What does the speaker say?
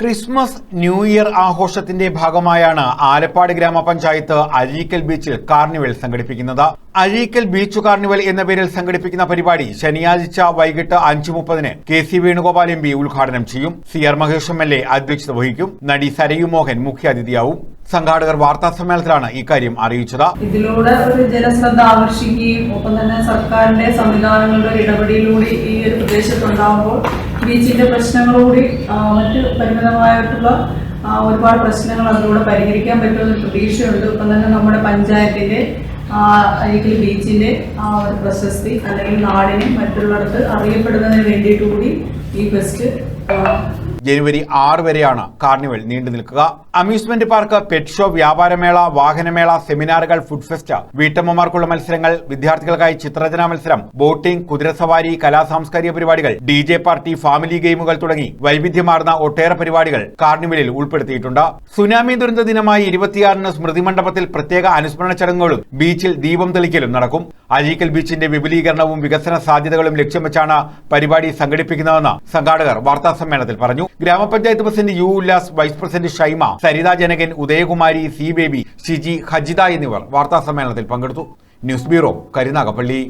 Christmas new year ആഘോഷത്തിന്റെ ഭാഗമായാണ് ആലപ്പാട് ഗ്രാമപഞ്ചായത്ത് അഴീക്കൽ ബീച്ചിൽ കാർണിവൽ സംഘടിപ്പിക്കുന്നത്. അഴീക്കൽ ബീച്ച് കാർണിവൽ എന്ന പേരിൽ സംഘടിപ്പിക്കുന്ന പരിപാടി ശനിയാഴ്ച വൈകിട്ട് അഞ്ചു മുപ്പതിന് K C Venugopal M P ഉദ്ഘാടനം ചെയ്യും. C R Mahesh M L A അധ്യക്ഷത വഹിക്കും. നടി സരയു മോഹൻ മുഖ്യാതിഥിയാവും. സംഘാടകർ വാർത്താ സമ്മേളനത്തിലാണ് ഇക്കാര്യം അറിയിച്ചത്. ഇതിലൂടെ ഒരു ജനശ്രദ്ധ ആകർഷിക്കുകയും ഒപ്പം തന്നെ സർക്കാരിന്റെ സംവിധാനങ്ങളുടെ ഇടപെടലിലൂടെ ഈ ഒരു പ്രദേശത്തുണ്ടാകുമ്പോൾ ബീച്ചിന്റെ പ്രശ്നങ്ങളുകൂടി ആ, മറ്റ് പരിമിതമായിട്ടുള്ള ഒരുപാട് പ്രശ്നങ്ങൾ അതിലൂടെ പരിഹരിക്കാൻ പറ്റുമെന്ന് പ്രതീക്ഷയുണ്ട്. ഒപ്പം തന്നെ നമ്മുടെ പഞ്ചായത്തിന്റെ അല്ലെങ്കിൽ ബീച്ചിന്റെ ആ ഒരു പ്രശസ്തി അല്ലെങ്കിൽ നാടിനെ മറ്റുള്ളവർക്ക് അറിയപ്പെടുന്നതിന് വേണ്ടിയിട്ട് കൂടി ഈ ഫെസ്റ്റ് ജനുവരി ആറ് വരെയാണ് കാർണിവൽ നീണ്ടു നിൽക്കുക. അമ്യൂസ്മെന്റ് പാർക്ക് പെറ്റ് ഷോ വ്യാപാരമേള വാഹനമേള സെമിനാറുകൾ ഫുഡ് ഫെസ്റ്റ് വീട്ടമ്മമാർക്കുള്ള മത്സരങ്ങൾ വിദ്യാർത്ഥികൾക്കായി ചിത്രരചനാ മത്സരം ബോട്ടിംഗ് കുതിരസവാരി കലാസാംസ്കാരിക പരിപാടികൾ ഡി ജെ പാർട്ടി ഫാമിലി ഗെയിമുകൾ തുടങ്ങി വൈവിധ്യമാർന്ന ഒട്ടേറെ പരിപാടികൾ കാർണിവലിൽ ഉൾപ്പെടുത്തിയിട്ടുണ്ട്. സുനാമി ദുരന്ത ദിനമായി ഇരുപത്തിയാറിന് സ്മൃതി മണ്ഡപത്തിൽ പ്രത്യേക അനുസ്മരണ ചടങ്ങുകളും ബീച്ചിൽ ദീപം തെളിക്കലും നടക്കും. അഴീക്കൽ ബീച്ചിന്റെ വിപുലീകരണവും വികസന സാധ്യതകളും ലക്ഷ്യം വെച്ചാണ് പരിപാടി സംഘടിപ്പിക്കുന്നതെന്ന് സംഘാടകർ വാർത്താ സമ്മേളനത്തിൽ പറഞ്ഞു. ഗ്രാമപഞ്ചായത്ത് president U Ullas vice president Shaima Saritha Janakan Udayakumari C Baby Shiji Hajitha എന്നിവർ വാർത്താ സമ്മേളനത്തിൽ പങ്കെടുത്തു. News bureau Karunagappally.